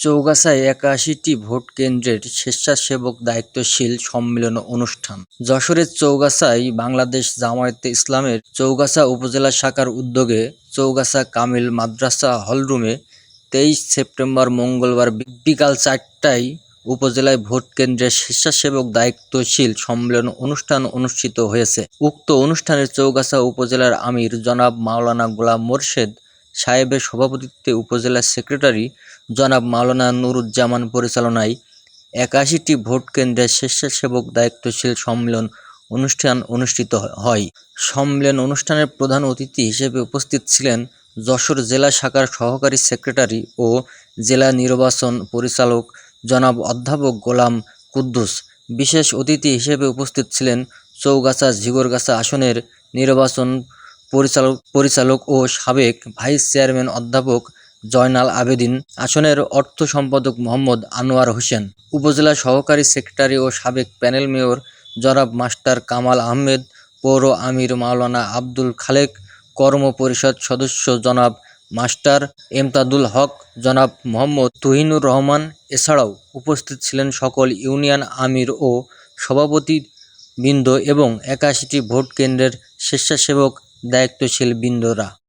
চৌগাছায় একাশিটি vote কেন্দ্রের স্বেচ্ছাসেবক দায়িত্বশীল সম্মেলন অনুষ্ঠান। যশোরের চৌগাছায় বাংলাদেশ জামায়াতে ইসলামের চৌগাছা উপজেলা শাখার উদ্যোগে চৌগাছা কামিল মাদ্রাসা হলরুমে তেইশ সেপ্টেম্বর মঙ্গলবার বিকাল চারটায় উপজেলায় ভোট কেন্দ্রের স্বেচ্ছাসেবক দায়িত্বশীল সম্মেলন অনুষ্ঠান অনুষ্ঠিত হয়েছে। উক্ত অনুষ্ঠানে চৌগাছা উপজেলার আমির জনাব মাওলানা গোলাম মোর্শেদ সাহেবের সভাপতিত্বে উপজেলা সেক্রেটারি জনাব মাওলানা নুরুজ্জামান পরিচালনায় একাশিটি ভোট কেন্দ্রে স্বেচ্ছাসেবক দায়িত্বশীল সম্মেলন অনুষ্ঠান অনুষ্ঠিত হয়। সম্মেলন অনুষ্ঠানের প্রধান অতিথি হিসেবে উপস্থিত ছিলেন যশোর জেলা শাখার সহকারী সেক্রেটারি ও জেলা নির্বাচন পরিচালক জনাব অধ্যাপক গোলাম কুদ্দুস। বিশেষ অতিথি হিসেবে উপস্থিত ছিলেন চৌগাছা ঝিগরগাছা আসনের নির্বাচন পরিচালক পরিচালক ও সাবেক ভাইস চেয়ারম্যান অধ্যাপক জয়নাল আবেদিন, আসনের অর্থ সম্পাদক মোহাম্মদ আনোয়ার হোসেন, উপজেলা সহকারী সেক্রেটারি ও সাবেক প্যানেল মেয়র জনাব মাস্টার কামাল আহমেদ, পৌর আমির মাওলানা আব্দুল খালেক, কর্ম পরিষদ সদস্য জনাব মাস্টার এমতাদুল হক, জনাব মোহাম্মদ তুহিনুর রহমান। এছাড়াও উপস্থিত ছিলেন সকল ইউনিয়ন আমির ও সভাপতি বৃন্দ এবং একাশিটি ভোট কেন্দ্রের স্বেচ্ছাসেবক দায়িত্বশীল বৃন্দরা।